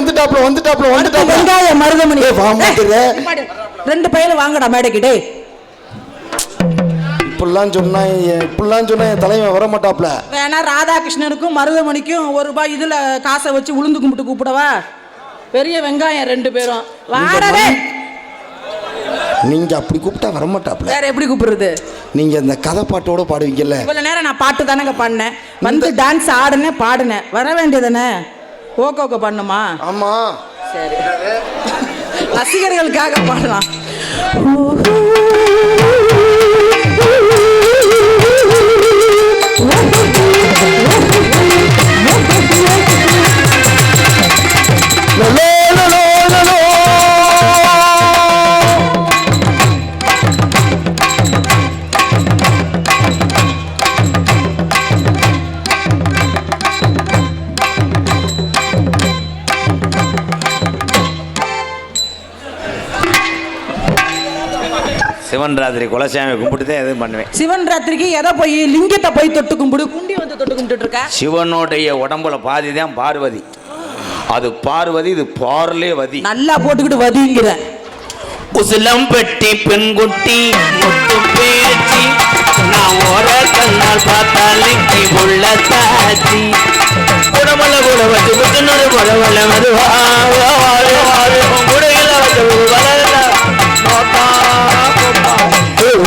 வந்துட்டாப்ல வந்துட்டாப்ல வந்துட்டாப்ல. வெங்காய மருதமணி. ஏய், வா, மாத்துற. ஏய், நிப்பாடு. ரெண்டு பையலும் வாங்கடா மேடைக்கு டேய். இப்படிலாம் சொன்னா இப்படிலாம் சொன்னா என் தலைவன் வர மாட்டாப்ல வேணா ராதாகிருஷ்ணனுக்கும் மருதமணிக்கும் ஒரு ரூபாய் இதுல காசை வச்சு உளுந்து கும்பிட்டு கூப்பிடவா? பெரிய வெங்காயம் ரெண்டு பேரும். வாடவே நீங்க அப்படி கூப்பிட்டா வர மாட்டாப்ல வேற எப்படி கூப்பிடுறது? நீங்க இந்த கதை பாட்டோட பாடுவீங்கல்ல. இவ்வளவு நேரம் நான் பாட்டு தானங்க பண்ணேன் வந்து டான்ஸ் ஆடுனேன் பாடுனேன். வர வேண்டியதானே ஓகே ஓகே பண்ணுமா? ஆமா. சரி. ரசிகர்களுக்காக பாடலாம். சிவன் ராத்திரி குலசாமி கும்பிட்டு தான் எதுவும் பண்ணுவேன். சிவன் ராத்திரிக்கு எதை போய் லிங்கத்தை போய் தொட்டு கும்பிடு? குண்டி வந்து தொட்டு கும்பிட்டு இருக்க சிவனுடைய உடம்புல பாதி தான் பார்வதி. அது பார்வதி இது பார்லே வதி. நல்லா போட்டுக்கிட்டு வதிங்கிற. உசிலம் பெட்டி பெண்குட்டி முத்து பேச்சு. நான் ஓர கண்ணால் பார்த்தாலே உள்ள தாச்சி. குடமல கூட வச்சு புத்துணரு படவல மதுவா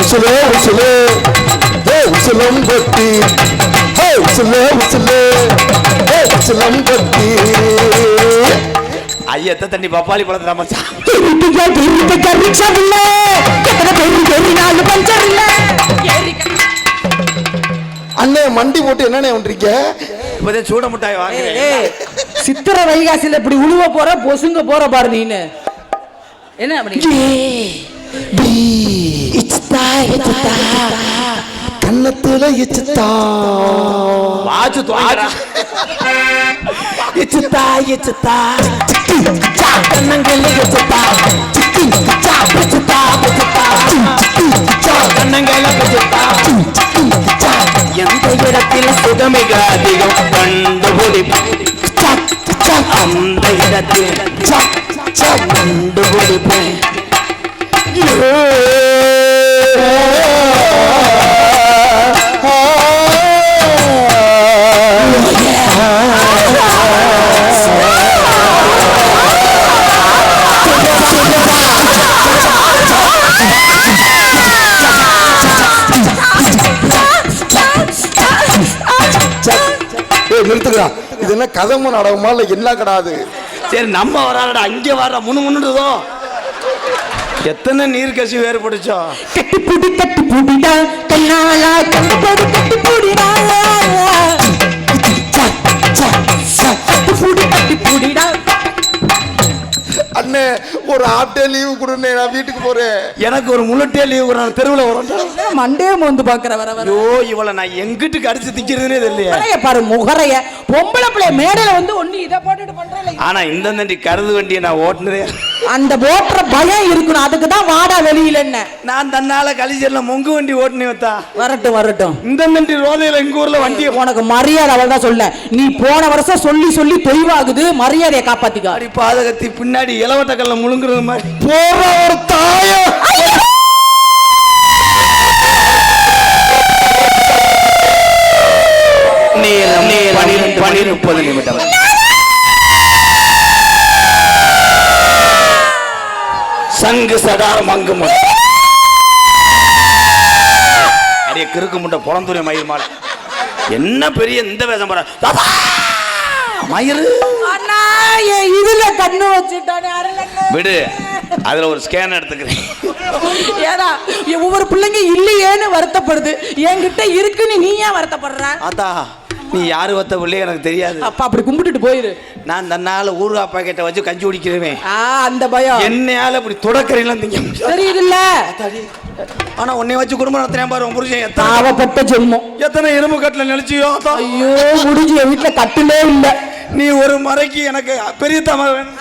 உசுலே உசுலே. ஏய், உசுலம் கொட்டி. ஏய், உசுலே உசுலே. ஏய், உசுலம் கொட்டி. ஐயத்த தண்ணி பப்பாளி பழத்தை மச்சான்? அண்ணே மண்டி போட்டு என்னண்ணே பண்றீங்க? இப்போதான் சூட மிட்டாய் வாங்குறேன். சித்திர வைகாசில இப்படி உழுவ போற பொசுங்க போற பாரு நீனு. என்ன அப்படி? கன்னத்துல எச்சுத்தா. வாச்சு எச்சுத்தா எச்சுத்தா. கண்ணங்கள்ல எச்சுத்தா. எச்சுத்தா எச்சுத்தா கண்ணங்கள்ல எச்சுத்தா எந்த இடத்தில் சுகமிக அதிகம் கண்டுபிடி அந்த இடத்தில் கண்டுபிடிப்பேன் ஏய் நிறுத்துக்கடா இது என்ன கதம்ப நாடகமா இல்ல என்ன கடாது? சரி நம்ம வராடா அங்கே வர முன்னு முன்னுடுதோ எத்தனை நீர் கசி வேறுபடுச்சோ கட்டி புடி கட்டி புடிடா. கண்ணாலா கண்டு போடு கட்டி புடிடா. கட்டி புடி கட்டி புடிடா. அண்ணே ஒரு ஆஃப் டே லீவு கொடுண்ணே நான் வீட்டுக்கு போறேன். எனக்கு ஒரு முழுட்டே லீவு நான் தெருவில் வரேன் மண்டே வந்து பாக்குற வர வர. ஐயோ இவளை நான் எங்கிட்டு அடிச்சு திக்கிறதுனே தெரியல பாரு முகரைய. பொம்பளை பிள்ளை மேடையில வந்து ஒண்ணு இதை போட்டுட்டு பண்றல ஆனா இந்த தண்டி கருது வண்டியை நான் ஓட்டுனதே அந்த ஓட்டுற பயம் இருக்கணும். அதுக்கு தான் வாடா வெளியில என்ன? நான் தன்னால கலிஜர்ல மொங்கு வண்டி ஓட்டுனே வத்தா வரட்டும் வரட்டும். இந்த தண்டி ரோதையில எங்க ஊர்ல வண்டியை உனக்கு மரியாதை அவள் தான் சொல்ல. நீ போன வருஷம் சொல்லி சொல்லி தொய்வாகுது. மரியாதையை காப்பாத்திக்க. அடி பாதகத்தி பின்னாடி இளவட்ட கல்ல முழுங்குறது மாதிரி. போற ஒரு தாய. நேரம் பனிரெண்டு பனி முப்பது நிமிடம். சங்கு மங்கு முட்டை அடிய கிறுக்கு முட்டை புறந்துரை மயில் மாலை. என்ன பெரிய இந்த வேஷம் போற! மயிறு. அண்ணா இதுல கண்ணு வச்சுட்டானே. விடு அதுல ஒரு ஸ்கேன் எடுத்துக்கிறேன். ஏடா ஒவ்வொரு பிள்ளைங்க இல்லையேன்னு வருத்தப்படுது. என்கிட்ட இருக்குன்னு நீ ஏன் வருத்தப்படுற? ஆத்தா நீ யாரு வத்த பிள்ளை எனக்கு தெரியாது. அப்பா அப்படி கும்பிட்டுட்டு போயிரு. நான் தன்னால ஊறுகாய் பாக்கெட்டை வச்சு கஞ்சி குடிக்கிறேன் ஆ அந்த பயம். என்னையால இப்படி தொடக்கறையெல்லாம் திங்க முடியாது. தெரியுதுல்ல. ஆனா உன்னை வச்சு குடும்பம் நடத்துறேன் பாரு உன் புருஷன் எத்தனை பாவப்பட்ட ஜென்மம். எத்தனை இரும்பு கட்டில நினைச்சியோ? ஐயோ முடிஞ்சு என் வீட்டுல கட்டுலே இல்ல. நீ ஒரு மறைக்கு எனக்கு பெரிய தம வேணும்.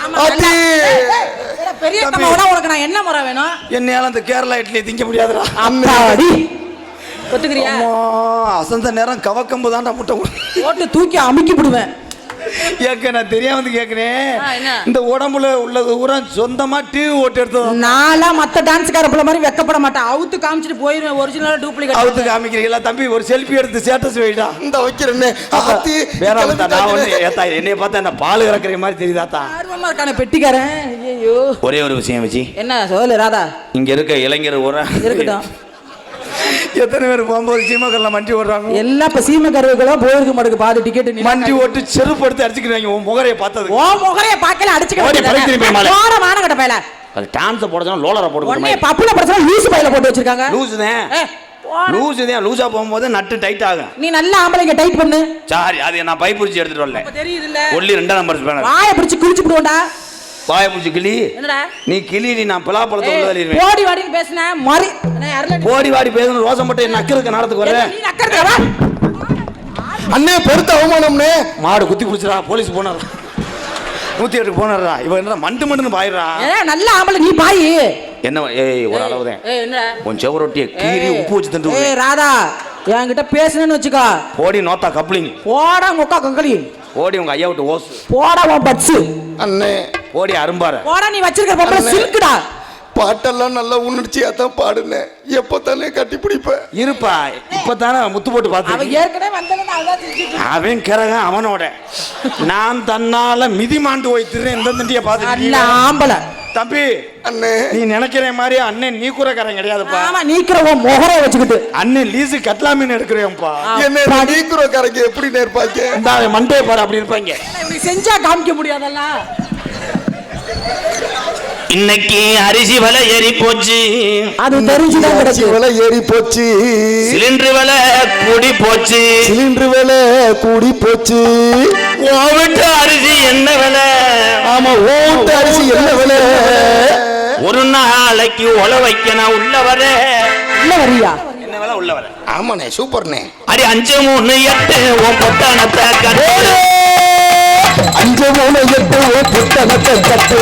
பெரிய. தம்மாவோட உனக்கு நான் என்ன முறை வேணும்? என்னையால அந்த கேரளா இட்லி திங்க முடியாதுடா. அம்மாடி ஒத்துக்கிறியா? அம்மா, அசந்த நேரம் கவக்கம்பு தான்டா முட்டை. போட்டு தூக்கி அமுக்கி விடுவேன் ஏக்க நான் தெரியாம வந்து என்ன? இந்த உடம்புல உள்ளது பூரா சொந்தமா டிவி ஓட்டு எடுத்தோம் நான்லாம் மத்த டான்ஸ்கார பிள்ளை மாதிரி வெக்கப்பட மாட்டேன். அவுத்து காமிச்சிட்டு போயிருவேன். ஒரிஜினலா டூப்ளிகேட் அவுத்து காமிக்கிறீங்களா? தம்பி ஒரு செல்ஃபி எடுத்து ஸ்டேட்டஸ் வைடா. இந்த வைக்கிறேன்னு வேற நான் ஒண்ணு. ஏத்தா என்னைய பார்த்தா என்ன பால் கறக்குற மாதிரி தெரியுதாத்தா ஆர்வமா இருக்கான பெட்டிக்காரன். ஐயோ ஒரே ஒரு விஷயம் வச்சு என்ன சொல்லு ராதா. இங்க இருக்க இளைஞர் ஒரு இருக்கட்டும். எத்தனை பேர் போகும்போது சீமக்கல்ல மண்டி ஓடுறாங்க? எல்லாம் இப்ப சீம கருவுகளும் போயிருக்க மாட்டேங்குது பாதி டிக்கெட் மண்டி ஓட்டு செருப்பு எடுத்து அடிச்சுக்கிறாங்க உன் முகரைய பார்த்தது ஓ முகரைய பார்க்கல அடிச்சுக்க ஓடி பறக்க திருப்பி மேல. போற மானகட்ட பயல. அது டான்ஸ் போட சொன்னா லோலரை உடனே போட்டு பப்புல பிரச்சனை லூசு பையில போட்டு வச்சிருக்காங்க. லூஸ் தான். லூஸ் தான். லூசா போகும்போது நட்டு டைட் ஆகும். நீ நல்ல ஆம்பளைங்க டைட் பண்ணு. சாரி அது நான் பைப் பிடிச்சி எடுத்துட்டு வரல. இப்ப தெரியுது இல்ல ஒல்லி ரெண்டாம் நம்பர் வாயை பிடிச்சு கிழிச்சு விடுவோம்டா. வாய பிடிச்சி கிளி. என்னடா? நீ கிளி நீ நான் பலாப்பழத்தை உள்ள ஏய், தள்ளிடுவேன் போடி வாடின்னு பேசுன நீ? போடி வாடி பேசணும் ரோசம் மட்டும் நக்கிறதுக்கு நடத்துக்கு வரேன்? அண்ணே பொறுத்த அவமானம்னே மாடு குத்தி குடிச்சிடா போலீஸ் போனாரா நூத்தி எட்டு போனாரா இவன் என்ன மண்டு மண்டுன்னு பாயிடுறா. ஏய், நல்ல ஆம்பளை நீ பாயி. என்ன ஏய் ஒரு அளவு தான் உன் செவரொட்டியை கீறி உப்பு வச்சு தந்து ஏய் ராதா என்கிட்ட பேசுனேன்னு வச்சுக்கோ. போடி நோத்தா கப்ளிங். போடா முக்கா கங்கலி. போடி உங்க ஐயா விட்டு ஓசு. போடா உன் பட்ஸ். அண்ணே போடி அரும்பார போடா நீ வச்சிருக்கிற பொம்பளை. சில்குடா பாட்டெல்லாம் நல்லா உணர்ச்சியா தான் பாடுனேன் எப்போ தானே கட்டி பிடிப்பேன்? இருப்பா. இப்பதானே முத்து போட்டு பார்த்து ஏற்கனவே வந்தவன். அவன் கிரகம் அவனோட. நான் தன்னால மிதி மாண்டு போய்த்துறேன் இந்த தண்டிய பார்த்து ஆம்பளை. தம்பி அண்ணே. நீ நினைக்கிற மாதிரி அண்ணன் நீ கூறக்காரன் கிடையாதுப்பா. ஆமா நீக்கிற உன் முகரை வச்சுக்கிட்டு. அண்ணன் லீசு கட்லா மீன் எடுக்கிறேன்ப்பா என்ன நீக்குறோக்காரங்க எப்படி நேர்ப்பாங்க? இந்த மண்டே பாரு அப்படி இருப்பாங்க. செஞ்சா காமிக்க முடியாதெல்லாம் இன்னைக்கு அரிசி விலை ஏறி போச்சு. அது தெரிஞ்சுதான் அரிசி விலை ஏறி போச்சு. சிலிண்டர் விலை கூடி போச்சு. சிலிண்டர் விலை கூடி போச்சு. வீட்டு அரிசி என்ன விலை? ஆமா ஓட்டு அரிசி என்ன விலை? ஒரு நாளைக்கு ஒல வைக்கணும் உள்ள வர இல்ல வரியா? என்ன விலை உள்ள வர? ஆமாண்ணே சூப்பர்ண்ணே. அடி அஞ்சு மூணு எட்டு உன் பொட்டானத்தை கட்டு. அஞ்சு மூணு எட்டு ஓ புத்தகத்தை கட்டு.